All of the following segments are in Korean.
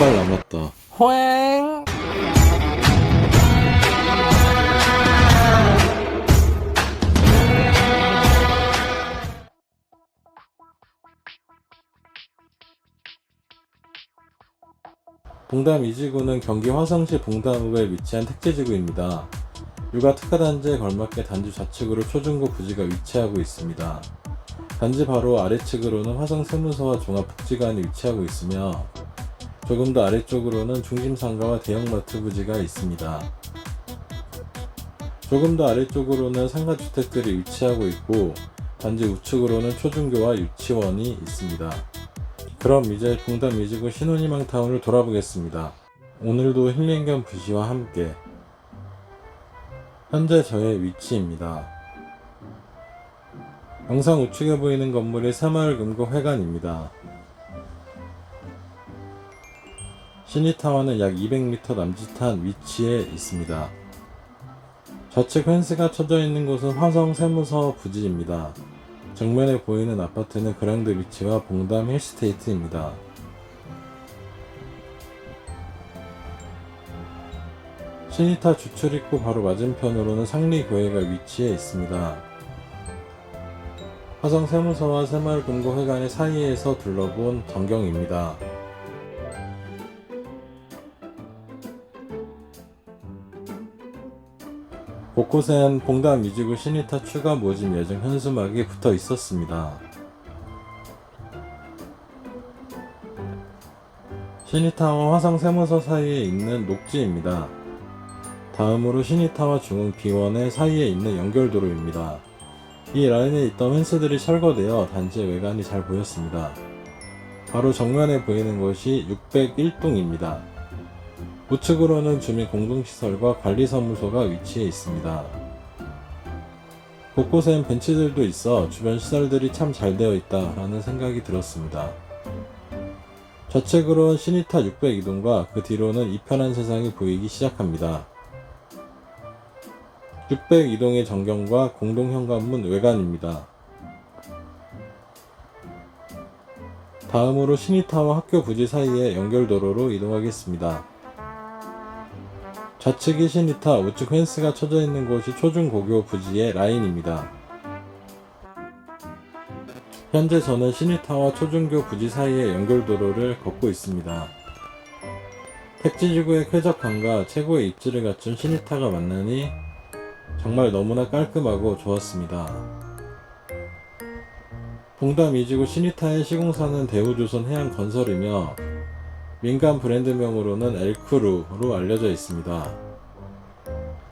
발 남았다. 호잉 봉담 이지구는 경기 화성시 봉담읍에 위치한 택지지구입니다. 육아 특화단지에 걸맞게 단지 좌측으로 초중고 부지가 위치하고 있습니다. 단지 바로 아래측으로는 화성 세무서와 종합복지관이 위치하고 있으며 조금 더 아래쪽으로는 중심상가와 대형마트 부지가 있습니다. 조금 더 아래쪽으로는 상가주택들이 위치하고 있고 단지 우측으로는 초중교와 유치원이 있습니다. 그럼 이제 봉담 미지구 신혼희망 타운을 돌아보겠습니다. 오늘도 힐링 겸 부시와 함께 현재 저의 위치입니다. 영상 우측에 보이는 건물이 새마을금고 회관입니다. 신이타워는 약 200m 남짓한 위치에 있습니다. 좌측 펜스가 쳐져 있는 곳은 화성 세무서 부지입니다. 정면에 보이는 아파트는 그랑드 위치와 봉담 힐스테이트입니다. 신이타 주출입구 바로 맞은편으로는 상리교회가 위치해 있습니다. 화성 세무서와 새마을금고 회관의 사이에서 둘러본 전경입니다. 곳곳엔 봉담 미지구 신이타 추가 모집 예정 현수막이 붙어 있었습니다. 신이타와 화성 세무서 사이에 있는 녹지입니다. 다음으로 신이타와 중흥 비원의 사이에 있는 연결도로입니다. 이 라인에 있던 펜스들이 철거되어 단지 외관이 잘 보였습니다. 바로 정면에 보이는 곳이 601동입니다. 우측으로는 주민 공동시설과 관리사무소가 위치해 있습니다. 곳곳엔 벤치들도 있어 주변 시설들이 참 잘 되어 있다 라는 생각이 들었습니다. 좌측으로는 시니타 602동과 그 뒤로는 이편한 세상이 보이기 시작합니다. 602동의 전경과 공동현관문 외관입니다. 다음으로 신이타와 학교 부지 사이의 연결도로로 이동하겠습니다. 좌측이 신이타, 우측 펜스가 쳐져 있는 곳이 초중고교 부지의 라인입니다. 현재 저는 신이타와 초중교 부지 사이의 연결도로를 걷고 있습니다. 택지지구의 쾌적함과 최고의 입지를 갖춘 신이타가 만나니 정말 너무나 깔끔하고 좋았습니다. 봉담 이지구 신이타의 시공사는 대우조선 해양 건설이며 민간 브랜드명으로는 엘크루로 알려져 있습니다.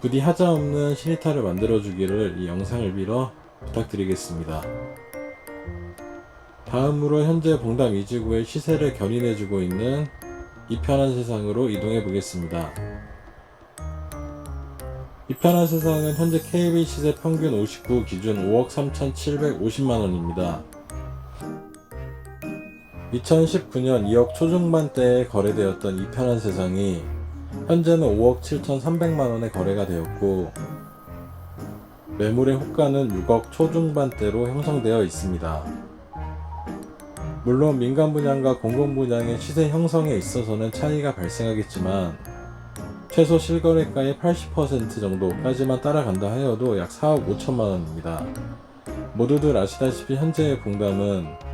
부디 하자없는 신이타를 만들어주기를 이 영상을 빌어 부탁드리겠습니다. 다음으로 현재 봉담 이지구의 시세를 견인해주고 있는 이편한 세상으로 이동해 보겠습니다. 이편한 세상은 현재 KB 시세 평균 59 기준 5억 3,750만원입니다. 2019년 2억 초중반대에 거래되었던 이 편한 세상이 현재는 5억 7,300만 원에 거래가 되었고 매물의 호가는 6억 초중반대로 형성되어 있습니다. 물론 민간 분양과 공공 분양의 시세 형성에 있어서는 차이가 발생하겠지만 최소 실거래가의 80% 정도까지만 따라간다 하여도 약 4억 5천만 원입니다. 모두들 아시다시피 현재의 봉담은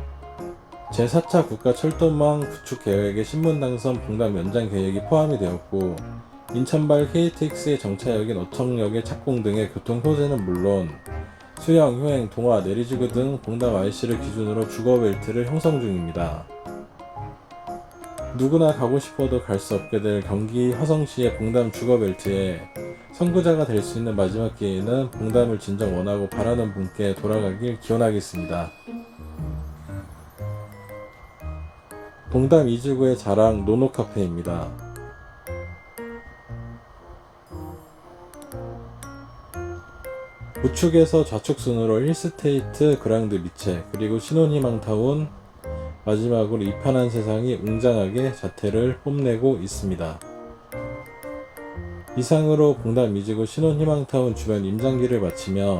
제4차 국가철도망 구축 계획의 신문 당선 봉담 연장 계획이 포함이 되었고 인천발 KTX의 정차역인 어청역의 착공 등의 교통 호재는 물론 수영, 효행, 동화, 내리지구 등 봉담 IC를 기준으로 주거벨트를 형성 중입니다. 누구나 가고 싶어도 갈 수 없게 될 경기 화성시의 봉담 주거벨트에 선구자가 될 수 있는 마지막 기회는 봉담을 진정 원하고 바라는 분께 돌아가길 기원하겠습니다. 봉담 이지구의 자랑 노노카페입니다. 우측에서 좌측 순으로 힐스테이트 그랑드 미체 그리고 신혼희망 타운 마지막으로 이 편한 세상이 웅장하게 자태를 뽐내고 있습니다. 이상으로 봉담 미지구 신혼희망타운 주변 임장기를 마치며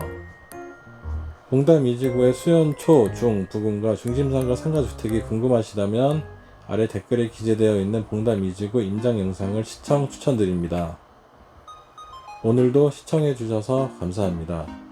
봉담 미지구의 수연 초, 중 부근과 중심상가 상가주택이 궁금하시다면 아래 댓글에 기재되어 있는 봉담 이지구 임장 영상을 시청 추천드립니다. 오늘도 시청해주셔서 감사합니다.